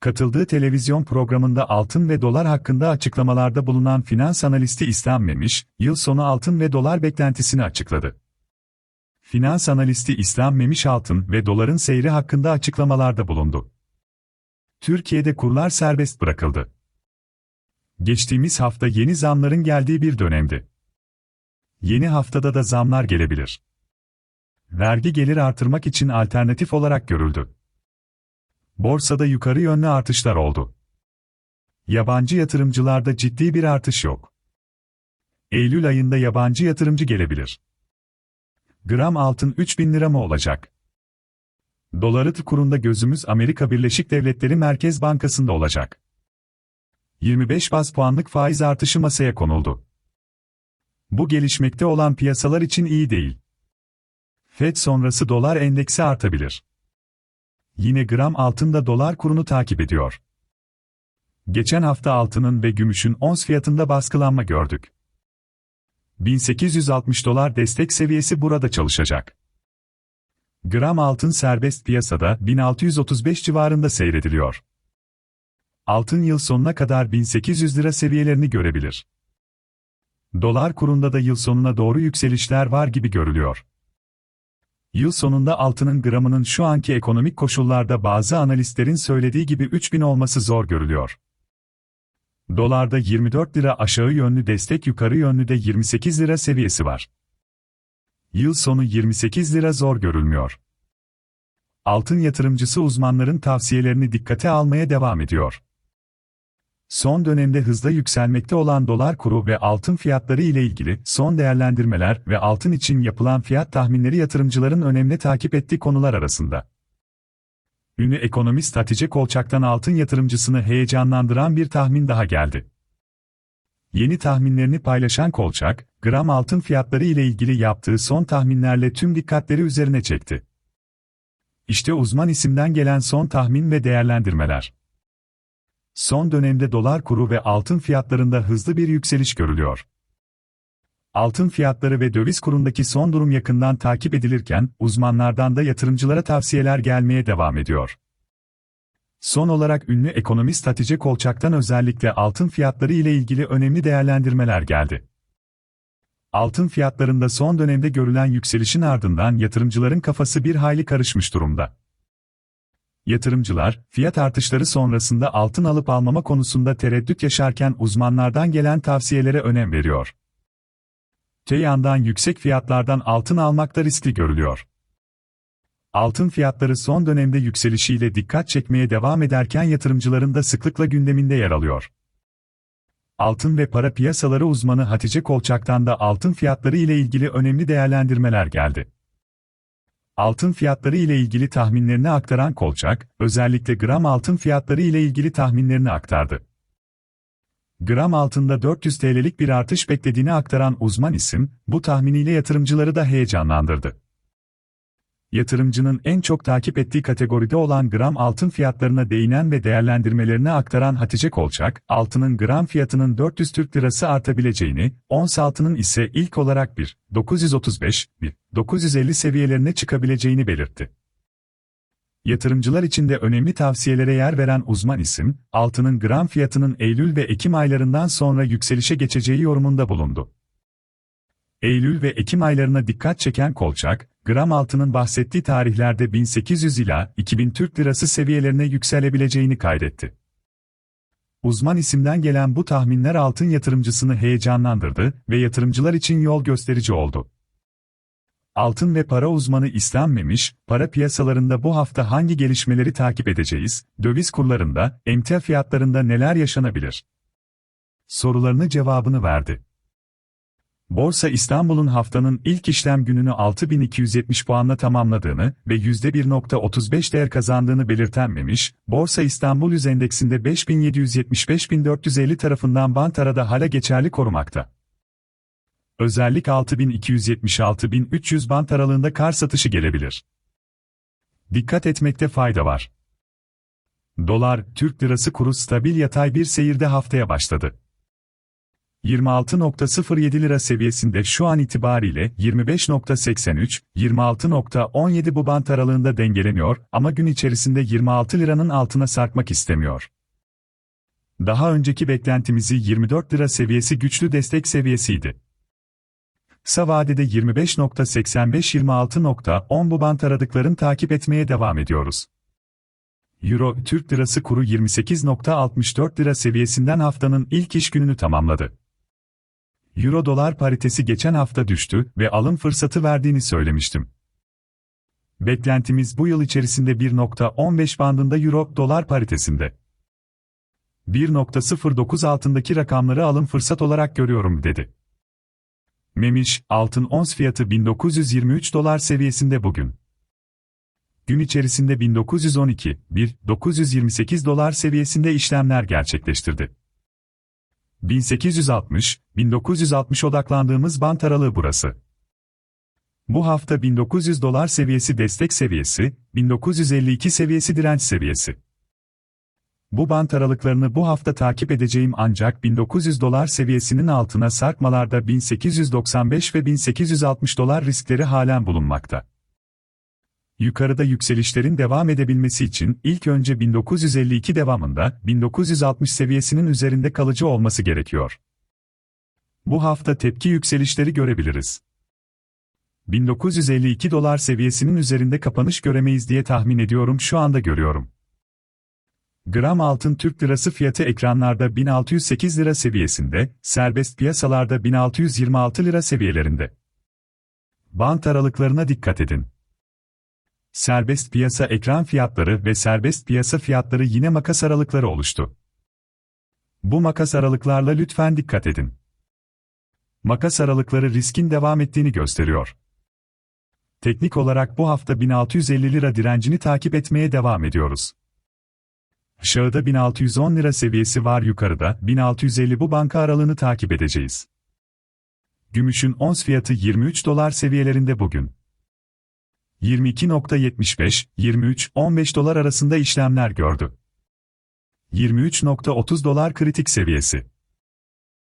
Katıldığı televizyon programında altın ve dolar hakkında açıklamalarda bulunan finans analisti İslam Memiş, yıl sonu altın ve dolar beklentisini açıkladı. Finans analisti İslam Memiş altın ve doların seyri hakkında açıklamalarda bulundu. Türkiye'de kurlar serbest bırakıldı. Geçtiğimiz hafta yeni zamların geldiği bir dönemdi. Yeni haftada da zamlar gelebilir. Vergi gelir artırmak için alternatif olarak görüldü. Borsada yukarı yönlü artışlar oldu. Yabancı yatırımcılarda ciddi bir artış yok. Eylül ayında yabancı yatırımcı gelebilir. Gram altın 3000 lira mı olacak? Doları kurunda gözümüz Amerika Birleşik Devletleri Merkez Bankası'nda olacak. 25 baz puanlık faiz artışı masaya konuldu. Bu gelişmekte olan piyasalar için iyi değil. FED sonrası dolar endeksi artabilir. Yine gram altın da dolar kurunu takip ediyor. Geçen hafta altının ve gümüşün ons fiyatında baskılanma gördük. 1860 dolar destek seviyesi burada çalışacak. Gram altın serbest piyasada 1635 civarında seyrediliyor. Altın yıl sonuna kadar 1800 lira seviyelerini görebilir. Dolar kurunda da yıl sonuna doğru yükselişler var gibi görülüyor. Yıl sonunda altının gramının şu anki ekonomik koşullarda bazı analistlerin söylediği gibi 3000 olması zor görülüyor. Dolarda 24 lira aşağı yönlü destek yukarı yönlü de 28 lira seviyesi var. Yıl sonu 28 lira zor görülmüyor. Altın yatırımcısı uzmanların tavsiyelerini dikkate almaya devam ediyor. Son dönemde hızla yükselmekte olan dolar kuru ve altın fiyatları ile ilgili son değerlendirmeler ve altın için yapılan fiyat tahminleri yatırımcıların önemli takip ettiği konular arasında. Ünlü ekonomist Hatice Kolçak'tan altın yatırımcısını heyecanlandıran bir tahmin daha geldi. Yeni tahminlerini paylaşan Kolçak, gram altın fiyatları ile ilgili yaptığı son tahminlerle tüm dikkatleri üzerine çekti. İşte uzman isimden gelen son tahmin ve değerlendirmeler. Son dönemde dolar kuru ve altın fiyatlarında hızlı bir yükseliş görülüyor. Altın fiyatları ve döviz kurundaki son durum yakından takip edilirken, uzmanlardan da yatırımcılara tavsiyeler gelmeye devam ediyor. Son olarak ünlü ekonomist Hatice Kolçak'tan özellikle altın fiyatları ile ilgili önemli değerlendirmeler geldi. Altın fiyatlarında son dönemde görülen yükselişin ardından yatırımcıların kafası bir hayli karışmış durumda. Yatırımcılar, fiyat artışları sonrasında altın alıp almama konusunda tereddüt yaşarken uzmanlardan gelen tavsiyelere önem veriyor. Te yandan yüksek fiyatlardan altın almakta riskli görülüyor. Altın fiyatları son dönemde yükselişiyle dikkat çekmeye devam ederken yatırımcıların da sıklıkla gündeminde yer alıyor. Altın ve para piyasaları uzmanı Hatice Kolçak'tan da altın fiyatları ile ilgili önemli değerlendirmeler geldi. Altın fiyatları ile ilgili tahminlerini aktaran Kolçak, özellikle gram altın fiyatları ile ilgili tahminlerini aktardı. Gram altında 400 TL'lik bir artış beklediğini aktaran uzman isim, bu tahminiyle yatırımcıları da heyecanlandırdı. Yatırımcının en çok takip ettiği kategoride olan gram altın fiyatlarına değinen ve değerlendirmelerini aktaran Hatice Kolçak, altının gram fiyatının 400 Türk Lirası artabileceğini, ons altının ise ilk olarak 1, 935, 1, 950 seviyelerine çıkabileceğini belirtti. Yatırımcılar için de önemli tavsiyelere yer veren uzman isim, altının gram fiyatının Eylül ve Ekim aylarından sonra yükselişe geçeceği yorumunda bulundu. Eylül ve Ekim aylarına dikkat çeken Kolçak, gram altının bahsettiği tarihlerde 1800 ila 2000 Türk Lirası seviyelerine yükselebileceğini kaydetti. Uzman isimden gelen bu tahminler altın yatırımcısını heyecanlandırdı ve yatırımcılar için yol gösterici oldu. Altın ve para uzmanı İslam para piyasalarında bu hafta hangi gelişmeleri takip edeceğiz, döviz kurlarında, emtia fiyatlarında neler yaşanabilir? Sorularını cevabını verdi. Borsa İstanbul'un haftanın ilk işlem gününü 6270 puanla tamamladığını ve %1.35 değer kazandığını belirten Memiş, Borsa İstanbul Yüz Endeksinde 5775-450 tarafından bant arada hala geçerli korumakta. Özellik 6276-300 bant aralığında kar satışı gelebilir. Dikkat etmekte fayda var. Dolar, Türk lirası kuru stabil yatay bir seyirde haftaya başladı. 26.07 lira seviyesinde şu an itibariyle 25.83, 26.17 bu bant aralığında dengeleniyor ama gün içerisinde 26 liranın altına sarkmak istemiyor. Daha önceki beklentimizi 24 lira seviyesi güçlü destek seviyesiydi. Kısa vadede 25.85-26.10 bu bant aradıkların takip etmeye devam ediyoruz. Euro, Türk Lirası kuru 28.64 lira seviyesinden haftanın ilk iş gününü tamamladı. Euro dolar paritesi geçen hafta düştü ve alım fırsatı verdiğini söylemiştim. Beklentimiz bu yıl içerisinde 1.15 bandında Euro dolar paritesinde. 1.09 altındaki rakamları alım fırsat olarak görüyorum dedi. Memiş, altın ons fiyatı 1923 dolar seviyesinde bugün. Gün içerisinde 1912, 1, 928 dolar seviyesinde işlemler gerçekleştirdi. 1860, 1960 odaklandığımız bant aralığı burası. Bu hafta 1900 dolar seviyesi destek seviyesi, 1952 seviyesi direnç seviyesi. Bu bant aralıklarını bu hafta takip edeceğim ancak 1900 dolar seviyesinin altına sarkmalarda 1895 ve 1860 dolar riskleri halen bulunmakta. Yukarıda yükselişlerin devam edebilmesi için ilk önce 1952 devamında 1960 seviyesinin üzerinde kalıcı olması gerekiyor. Bu hafta tepki yükselişleri görebiliriz. 1952 dolar seviyesinin üzerinde kapanış göremeyiz diye tahmin ediyorum şu anda görüyorum. Gram altın Türk lirası fiyatı ekranlarda 1608 lira seviyesinde, serbest piyasalarda 1626 lira seviyelerinde. Bant aralıklarına dikkat edin. Serbest piyasa ekran fiyatları ve serbest piyasa fiyatları yine makas aralıkları oluştu. Bu makas aralıklarla lütfen dikkat edin. Makas aralıkları riskin devam ettiğini gösteriyor. Teknik olarak bu hafta 1650 lira direncini takip etmeye devam ediyoruz. Aşağıda 1610 lira seviyesi var yukarıda 1650 bu banka aralığını takip edeceğiz. Gümüşün ons fiyatı 23 dolar seviyelerinde bugün. 22.75, 23, 15 dolar arasında işlemler gördü. 23.30 dolar kritik seviyesi.